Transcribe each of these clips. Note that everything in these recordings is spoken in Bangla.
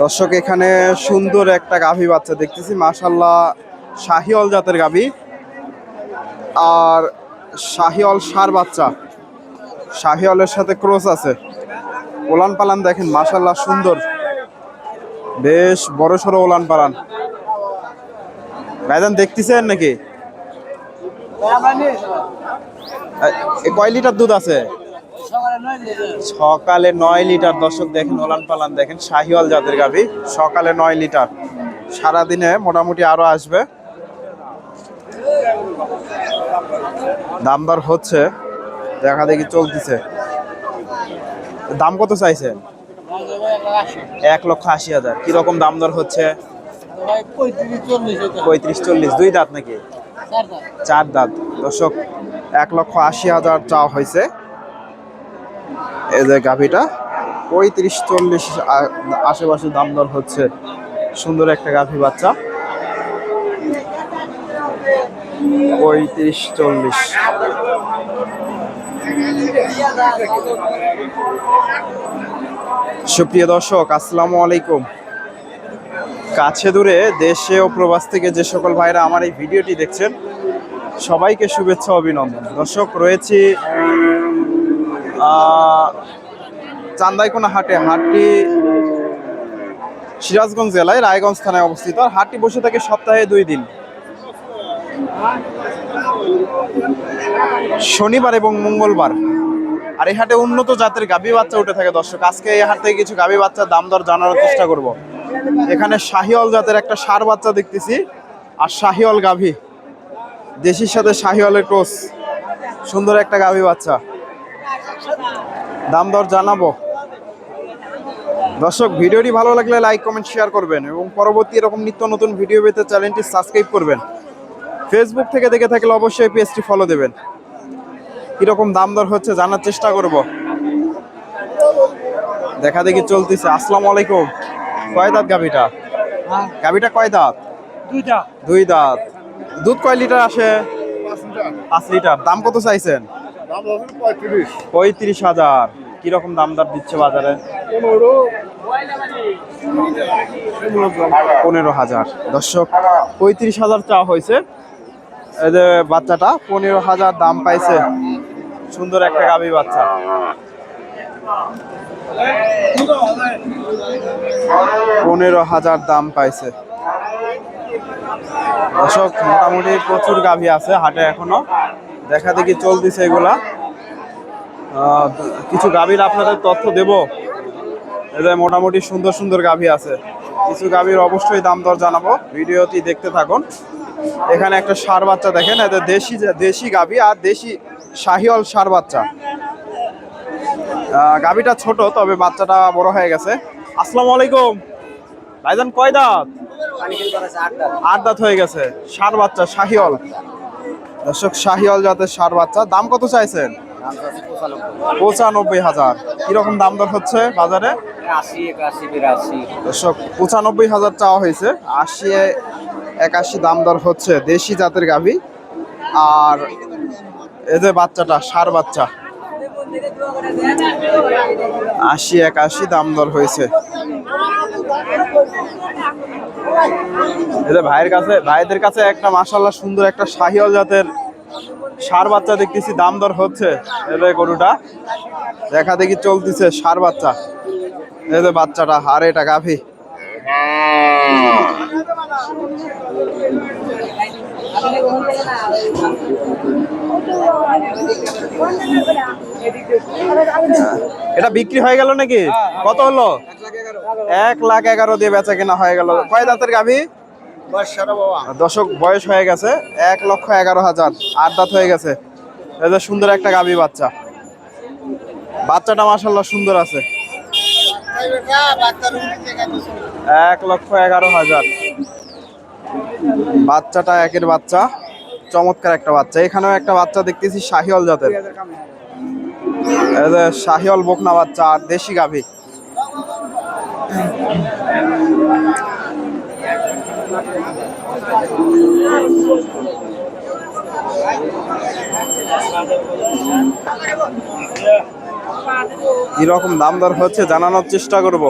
দর্শক, এখানে সুন্দর একটা গাভী বাচ্চা দেখতেছি। মাশাল্লাহ শাহিওল জাতের গাভী। আর শাহিওল সার বাচ্চা। শাহিওলের সাথে ক্রস আছে। ওলান পালান দেখেন মাশাল্লাহ সুন্দর। বেশ বড় সড়ো ওলান পালান ভাইজান, দেখতেছেন নাকি? কয় লিটার দুধ আছে? সকালে নয় লিটার? দর্শক দেখেন ওলান পালান দেখেন শাহিওয়াল জাতের গাভি। সকালে নয় লিটার। সারাদিনে মোটামুটি আরও আসবে। দাম দর হচ্ছে। দেখা দেখি চলতেছে। দাম কত চাইছে? এক লক্ষ আশি হাজার। কীরকম দাম দর হচ্ছে? পঁয়ত্রিশ চল্লিশ। দুই দাঁত নাকি? চার দাঁত। দর্শক এক লক্ষ আশি হাজার চাওয়া হয়েছে। এই যে গাভিটা, পঁয়ত্রিশ, চল্লিশ আশেপাশে দাম দর হচ্ছে সুন্দর একটা গাভি বাচ্চা। পঁয়ত্রিশ, চল্লিশ। সুপ্রিয় দর্শক, আসসালামু আলাইকুম। কাছে দূরে দেশে ও প্রবাস থেকে যে সকল ভাইরা আমার এই ভিডিওটি দেখছেন, সবাইকে শুভেচ্ছা, অভিনন্দন। দর্শক, রয়েছি চান্দাইকোনা হাটে, হাটটি সিরাজগঞ্জ জেলায় রায়গঞ্জ থানায় অবস্থিত। আর হাটটি বসে থাকে সপ্তাহে দুই দিন। শনিবার এবং মঙ্গলবার। আর এই হাটে উন্নত জাতের গাভী বাচ্চা উঠে থাকে, দর্শক। আজকে এই হাট থেকে কিছু গাভী বাচ্চার দাম দর জানার চেষ্টা করব। এখানে শাহিওল জাতের একটা সার বাচ্চা দেখতেছি, আর শাহিওল গাভী। দেশির সাথে শাহিওয়ালের ক্রস। সুন্দর একটা গাভী বাচ্চা। দাম দর জানাব। দর্শক ভিডিওটি ভালো লাগলে লাইক কমেন্ট শেয়ার করবেন এবং পরবর্তী এরকম নিত্য নতুন ভিডিও পেতে চ্যানেলটি সাবস্ক্রাইব করবেন। ফেসবুক থেকে দেখে থাকলে অবশ্যই পেজটি ফলো দেবেন। কীরকম দাম দর হচ্ছে জানার চেষ্টা করব। দেখা দেখি চলতেছে। আসসালামু আলাইকুম। কয় দাঁত গাভিটা? গাভিটা কয় দাঁত? দুইটা দুই দাঁত। দুধ কয় লিটার আসে? পাঁচ লিটার। দাম কত চাইছেন? পঁয়ত্রিশ। হাজার। কীরকম দাম দর দিচ্ছে বাজারে? পনেরো। পনেরো হাজার। দর্শক পঁয়ত্রিশ হাজার চাওয়া হয়েছে। এই যে বাচ্চাটা পনেরো হাজার দাম পাইছে। সুন্দর একটা গাভী বাচ্চা। পনেরো হাজার দাম পাইছে। দর্শক মোটামুটি প্রচুর গাভী আছে হাটে এখনও। দেখা দেখি চলতেছে এগুলা। কিছু গাভীর আপনাদের তথ্য দেব? এদের মোটামুটি সুন্দর সুন্দর গাভী আছে। কিছু গাভীর অবশ্যই দাম দর জানাব। ভিডিওটি দেখতে থাকুন। এখানে একটা সার বাচ্চা দেখেন এদের দেশি দেশি গাভী আর দেশি শাহিওয়াল সার বাচ্চা। গাভীটা ছোট তবে বাচ্চাটা বড় হয়ে গেছে। আসসালামু আলাইকুম। ভাইজান কয় দাঁত। আট দাঁত হয়ে গেছে। সার বাচ্চা শাহিওয়াল। দর্শক শাহিওয়াল জাতের সার বাচ্চা। দাম কত চাইছেন? পঁচানব্বই হাজার। কীরকম দাম দর হচ্ছে বাজারে? দর্শক পঁচানব্বই হাজার চাওয়া হয়েছে। আশি একাশি দাম দর হচ্ছে দেশি জাতের গাভী। আর এদের বাচ্চাটা সার বাচ্চা। আশি একাশি দাম দর হয়েছে। এদের ভাইয়ের কাছে ভাইদের কাছে একটা মাসাল্লাহ সুন্দর একটা শাহিওয়াল জাতের সার বাচ্চা দেখতেছি, দাম দর হচ্ছে এদের গরুটা। দেখা দেখি চলতেছে সার বাচ্চা। এই বাচ্চাটা, আর এটা গাভী। এটা বিক্রি হয়ে গেল নাকি? কত হলো? এক লাখ এগারো দিয়ে বেচা কেনা হয়ে গেল। কয় দাঁতের গাভী? দশক বয়স হয়ে গেছে। এক লক্ষ এগারো হাজার। আট দাঁত হয়ে গেছে। সুন্দর একটা গাভী বাচ্চা। বাচ্চাটা মাসাল্লাহ সুন্দর আছে। এক লক্ষ এগারো হাজার। বাচ্চাটা একের বাচ্চা। চমৎকার একটা বাচ্চা। এখানেও একটা বাচ্চা দেখতেছি শাহিওল জাতের। শাহিওল বকনা বাচ্চা, আর দেশি গাভী। কীরকম দাম দর হচ্ছে জানানোর চেষ্টা করব।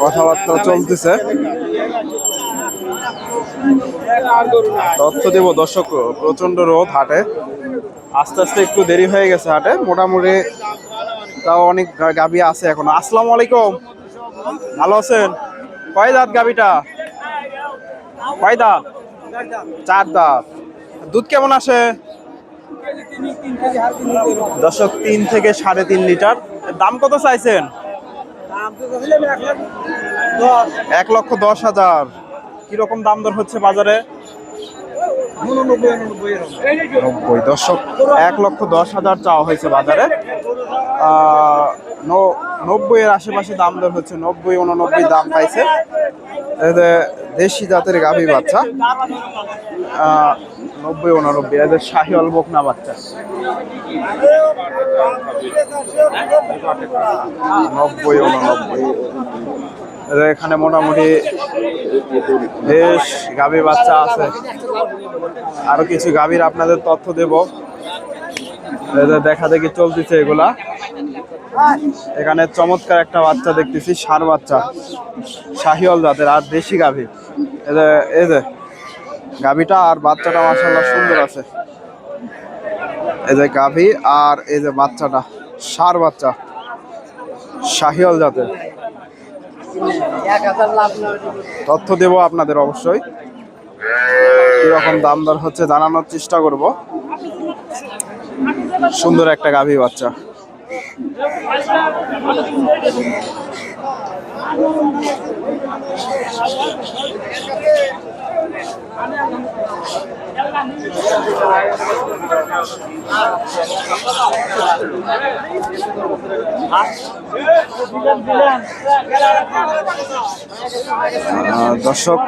কথাবার্তা চলতেছে। তথ্য দেব দর্শক প্রচণ্ড রোদ হাটে। আস্তে আস্তে একটু দেরি হয়ে গেছে হাটে। মোটামুটি তাও অনেক গা- গাভী আছে এখন। আসসালামু আলাইকুম। ভালো আছেন? কয় দাঁত গাভীটা? কয় দাঁত? চার দাঁত। দুধ কেমন আসে? দশক তিন থেকে সাড়ে তিন লিটার। দাম কত চাইছেন? এক লক্ষ দশ হাজার। কীরকম দাম দর হচ্ছে বাজারে? দর্শক এক লক্ষ দশ হাজার চাওয়া হয়েছে বাজারে। আহ, ন- নব্বই এর আশেপাশে দাম দর হচ্ছে নব্বই উননব্বই দাম পাইছে। দেশি জাতের গাভী বাচ্চা। নব্বই উননব্বই এদের শাহি অলবকনা বাচ্চা। নব্বই উননব্বই। এখানে মোটামুটি বেশ গাভী বাচ্চা আছে। আরও কিছু গাভীর আপনাদের তথ্য দেব। দেখা দেখি চলতেছে এগুলা। এখানে চমৎকার একটা বাচ্চা দেখতেছি, সার বাচ্চা। শাহিওল জাতের আর দেশি গাভী। এই যে গাভীটা আর বাচ্চাটা মাসাল্লাহ সুন্দর আছে। এই যে গাভী আর এই যে বাচ্চাটা, সার বাচ্চা শাহিওল জাতের। তথ্য দেব আপনাদের অবশ্যই। কীরকম দাম দর হচ্ছে জানানোর চেষ্টা করব। সুন্দর একটা গাভী বাচ্চা। দর্শক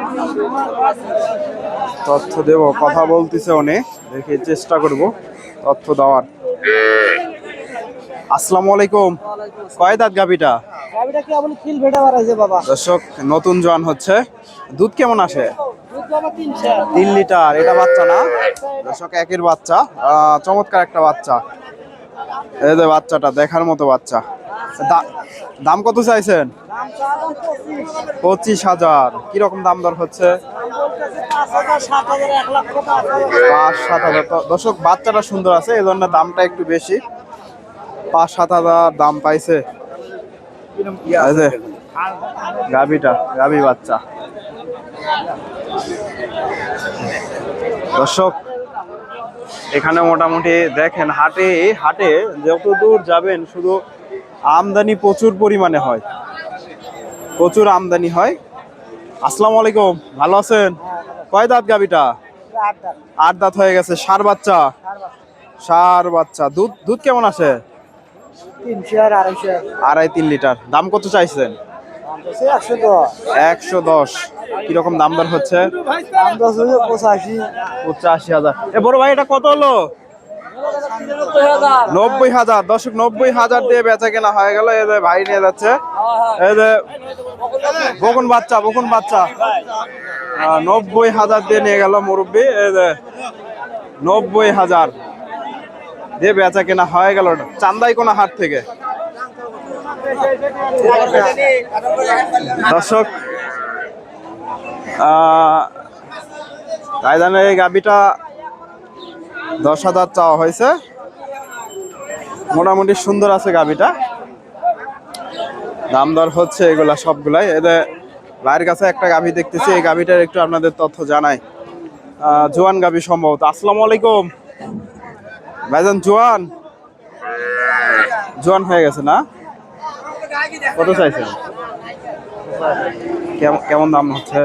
তথ্য দেব কথা বলতেছে অনেক দেখে চেষ্টা করব। তথ্য দেওয়ার। আসসালামু আলাইকুম। কয় দাঁত গাভিটা? গাড়িটা কি আপনি কিল ভেটা বাড়াইছে বাবা? দর্শক নতুন জোয়ান হচ্ছে। দুধ কেমন আসে? তিন লিটার এটা বাচ্চা না? দর্শক একের বাচ্চা। চমৎকার একটা বাচ্চা। এই যে বাচ্চাটা দেখার মতো বাচ্চা। দাম কত চাইছেন? পঁচিশ হাজার। কীরকম দাম দর হচ্ছে? পাঁচ সাত হাজার দর্শক বাচ্চাটা সুন্দর আছে এই জন্য দামটা একটু বেশি। পাঁচ সাত হাজার দাম পাইছে। গাভীটা গাভী বাচ্চা। দর্শক এখানে মোটামুটি দেখেন হাটে হাটে যত দূর যাবেন শুধু আমদানি প্রচুর পরিমাণে হয়। প্রচুর আমদানি হয়। আসসালামু আলাইকুম ভালো আছেন? কয় দাঁত গাভীটা? আট দাঁত। হয়ে গেছে সার বাচ্চা? সার বাচ্চা। দুধ দুধ কেমন আছে তিনশো আড়াই তিন লিটার। দাম কত চাইছেন? একশো দশ। কীরকম দাম দর হচ্ছে? পঁচাশি। হাজার। এ বড় ভাই এটা কত হলো? নব্বই হাজার। দশক নব্বই হাজার দিয়ে বেচা কেনা হয়ে গেল। এই যে ভাই নিয়ে যাচ্ছে। এই যে বকুন বাচ্চা বকুন বাচ্চা। নব্বই হাজার দিয়ে নিয়ে গেল মুরব্বী। নব্বই হাজার দিয়ে বেচা কেনা হয়ে গেল চান্দাই কোনা হাট থেকে। দর্শক রায়দানের এই গাবিটা দশ হাজার চাওয়া হয়েছে। মোটামুটি সুন্দর আছে গাবিটা দাম দর হচ্ছে এগুলা সবগুলাই। এদের ভাইয়ের কাছে একটা গাভি দেখতেছি, এই গাভিটার একটু আপনাদের তথ্য জানাই। জোয়ান গাভি সম্ভবত। আসসালামু আলাইকুম। ভাইজান, জোয়ান? জোয়ান হয়ে গেছে না? কত চাইছেন? কেমন দাম হচ্ছে?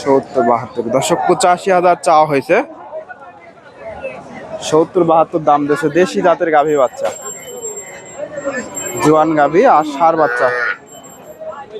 সত্তর বাহাত্তর। দশক পঁচাশি হাজার চাওয়া হয়েছে। সত্তর বাহাত্তর দাম দিয়েছে দেশি জাতের গাভী বাচ্চা। জোয়ান গাভী আর সার বাচ্চা।